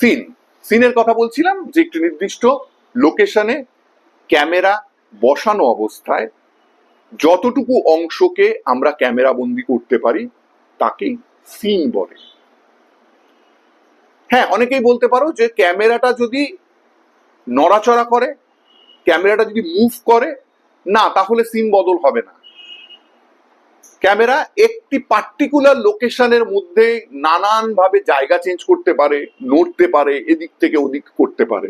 Scene সিনের কথা বলছিলাম যে একটি নির্দিষ্ট লোকেশনে ক্যামেরা বসানো অবস্থায় যতটুকু অংশকে আমরা ক্যামেরা বন্দি করতে পারি, তাকেই সিন বলে। হ্যাঁ অনেকেই বলতে পারো যে ক্যামেরাটা যদি নড়াচড়া করে, ক্যামেরাটা যদি মুভ করে, না, তাহলে সিন বদল হবে না। ক্যামেরা একটি পার্টিকুলার লোকেশনের মধ্যে নানান ভাবে জায়গা চেঞ্জ করতে পারে, নড়তে পারে, এদিক থেকে ওদিক করতে পারে।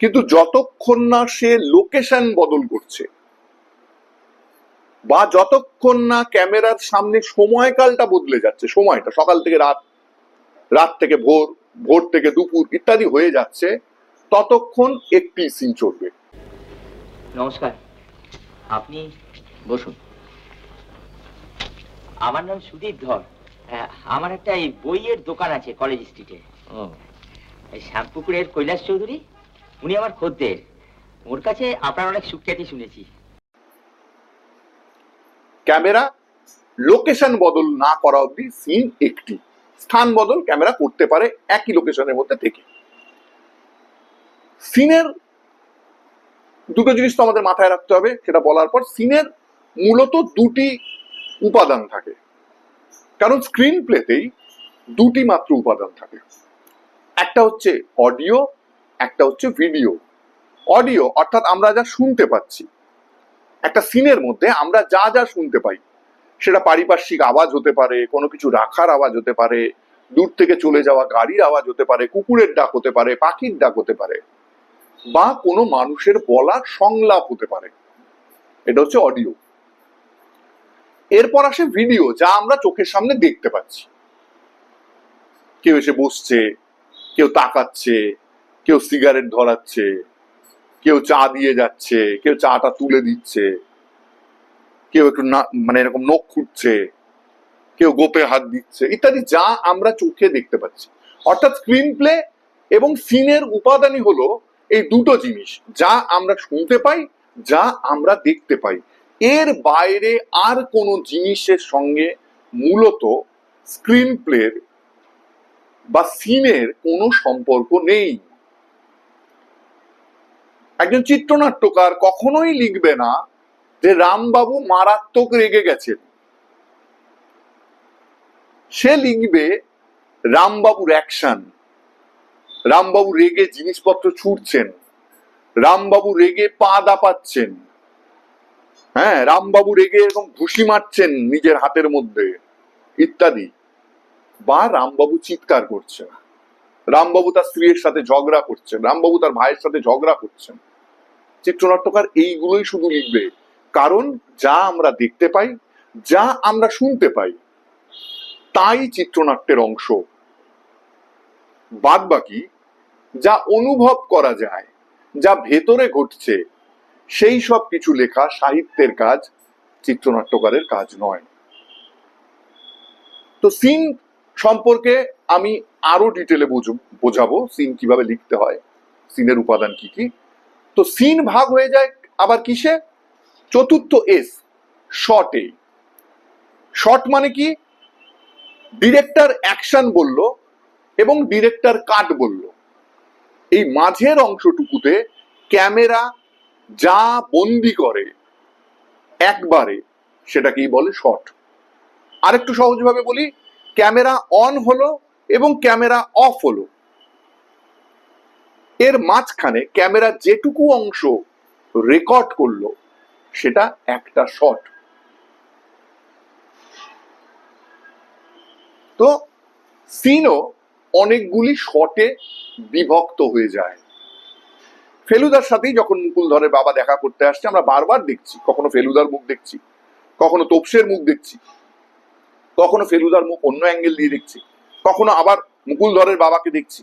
কিন্তু যতক্ষণ না সে লোকেশন বদল করছে বা যতক্ষণ না ক্যামেরার সামনে সময়কালটা বদলে যাচ্ছে, সময়টা, সকাল থেকে রাত রাত থেকে ভোর ভোর থেকে দুপুর ইত্যাদি হয়ে যাচ্ছে, ততক্ষণ একটি সিন চলবে। নমস্কার। আপনি বসুন। আমার নাম সুদীপ ধর। আমার একটা এই বইয়ের দোকান আছে কলেজ স্ট্রিটে। শ্যামপুকুরের কৈলাস চৌধুরী উনি আমার খদ্দের। ওর কাছে আপনার অনেক সুখ্যাতি শুনেছি। ক্যামেরা লোকেশন বদল না করা অব্দি সিন একটি। স্থান বদল ক্যামেরা করতে পারে একই লোকেশনের মধ্যে থেকে। সিনের দুটো জিনিস তো আমাদের মাথায় রাখতে হবে সেটা বলার পর সিনের মূলত দুটি উপাদান থাকে। কারণ স্ক্রিন প্লেতেই দুটি মাত্র উপাদান থাকে। একটা হচ্ছে অডিও একটা হচ্ছে ভিডিও অডিও অর্থাৎ আমরা যা শুনতে পাচ্ছি। একটা সিনের মধ্যে আমরা যা যা শুনতে পাই, সেটা পারিপার্শ্বিক আওয়াজ হতে পারে, কোনো কিছু রাখার আওয়াজ হতে পারে, দূর থেকে চলে যাওয়া গাড়ির আওয়াজ হতে পারে, কুকুরের ডাক হতে পারে, পাখির ডাক হতে পারে, বা কোনো মানুষের বলা সংলাপ হতে পারে। এটা হচ্ছে অডিও এরপর আসে ভিডিও যা আমরা চোখের সামনে দেখতে পাচ্ছি। কেউ এসে বসছে, কেউ তাকাচ্ছে, কেউ সিগারেট ধরাচ্ছে, কেউ চা দিয়ে যাচ্ছে, কেউ চাটা তুলে দিচ্ছে, কেউ একটু মানে এরকম নখ খুঁটছে কেউ গোপে হাত দিচ্ছে, ইত্যাদি যা আমরা চোখে দেখতে পাচ্ছি। অর্থাৎ স্ক্রিন প্লে এবং সিনের উপাদানই হলো এই দুটো জিনিস, যা আমরা শুনতে পাই, যা আমরা দেখতে পাই। এর বাইরে আর কোনো জিনিসের সঙ্গে মূলত স্ক্রিন প্লের বা সিনের কোনো সম্পর্ক নেই। একজন চিত্রনাট্যকার কখনোই লিখবে না যে রামবাবু মারাত্মক রেগে গেছেন। সে লিখবে রামবাবুর অ্যাকশন রামবাবু রেগে জিনিসপত্র ছুটছেন, রামবাবু রেগে পা দাপাচ্ছেন। হ্যাঁ রামবাবু রেগে এরকম ঘুষি মারছেন নিজের হাতের মধ্যে, ইত্যাদি। বা রামবাবু চিৎকার করছেন। রামবাবু তার স্ত্রীর সাথে ঝগড়া করছেন। রামবাবু তার ভাইয়ের সাথে ঝগড়া করছেন। চিত্রনাট্যকার এইগুলোই শুধু লিখবে। কারণ যা আমরা দেখতে পাই, যা আমরা শুনতে পাই, তাই চিত্রনাট্যের অংশ। বাদ বাকি যা অনুভব করা যায়, যা ভেতরে ঘটছে সেই সব কিছু লেখা সাহিত্যের কাজ, চিত্রনাট্যকারের কাজ নয়। তো সিন সম্পর্কে আমি আরও ডিটেলে বোঝাবো সিন কীভাবে লিখতে হয়, সিনের উপাদান কি কি। তো সিন ভাগ হয়ে যায় আবার কিসে? চতুর্থ এস শর্টে শর্ট মানে কি? ডিরেক্টর অ্যাকশন বলল এবং ডিরেক্টর কাট বলল। এই মাঝের অংশটুকুতে ক্যামেরা যা বন্দি করে একবারে সেটাকেই বলে শর্ট আরেকটু সহজভাবে বলি, ক্যামেরা অন হলো এবং ক্যামেরা অফ হলো। এর মাঝখানে ক্যামেরা যেটুকু অংশ রেকর্ড করল, সেটা একটা শট। তো, সিনও অনেকগুলি শটে বিভক্ত হয়ে যায়। ফেলুদার সাথেই যখন মুকুল ধরের বাবা দেখা করতে আসছে, আমরা বারবার দেখছি, কখনো ফেলুদার মুখ দেখছি, কখনো তোপসের মুখ দেখছি, কখনো ফেলুদার মুখ অন্য অ্যাঙ্গেল দিয়ে দেখছি, কখনো আবার মুকুল ধরের বাবাকে দেখছি,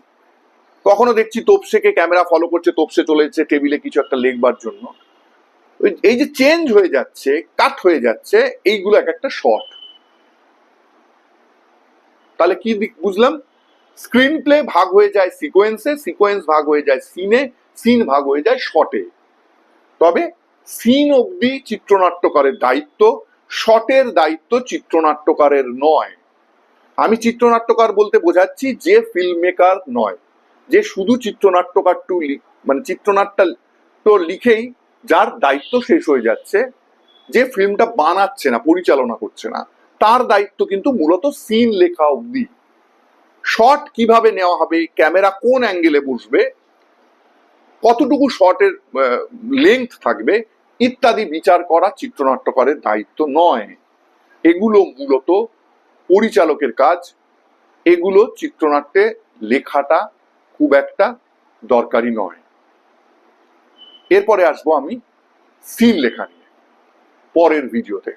কখনো দেখছি তোপসেকে ক্যামেরা ফলো করছে, তোপসে চলে যাচ্ছে টেবিলে কিছু একটা লেখবার জন্য। এই যে চেঞ্জ হয়ে যাচ্ছে কাট হয়ে যাচ্ছে, এইগুলো এক একটা শর্ট তাহলে কি বুঝলাম? স্ক্রিন প্লে ভাগ হয়ে যায় সিকোয়েন্সে সিকোয়েন্স ভাগ হয়ে যায় সিনে সিন ভাগ হয়ে যায় শটে। তবে সিন অবধি চিত্রনাট্যকারের দায়িত্ব, শটের দায়িত্ব চিত্রনাট্যকারের নয়। আমি চিত্রনাট্যকার বলতে বোঝাচ্ছি যে ফিল্ম মেকার নয়, যে শুধু চিত্রনাট্যকারটু লি- মানে চিত্রনাট্যটা তো লিখেই যার দায়িত্ব শেষ হয়ে যাচ্ছে, যে ফিল্মটা বানাচ্ছে না, পরিচালনা করছে না, তার দায়িত্ব কিন্তু মূলত সিন লেখা অবধি। শট কীভাবে নেওয়া হবে, ক্যামেরা কোন অ্যাঙ্গেলে বসবে কতটুকু শটের লেংথ থাকবে, ইত্যাদি বিচার করা চিত্রনাট্যকারের দায়িত্ব নয়। এগুলো মূলত পরিচালকের কাজ, এগুলো চিত্রনাট্যে লেখাটা খুব একটা দরকারি নয়। এরপরে আসব আমি সিন লেখা নিয়ে, পরের ভিডিওতে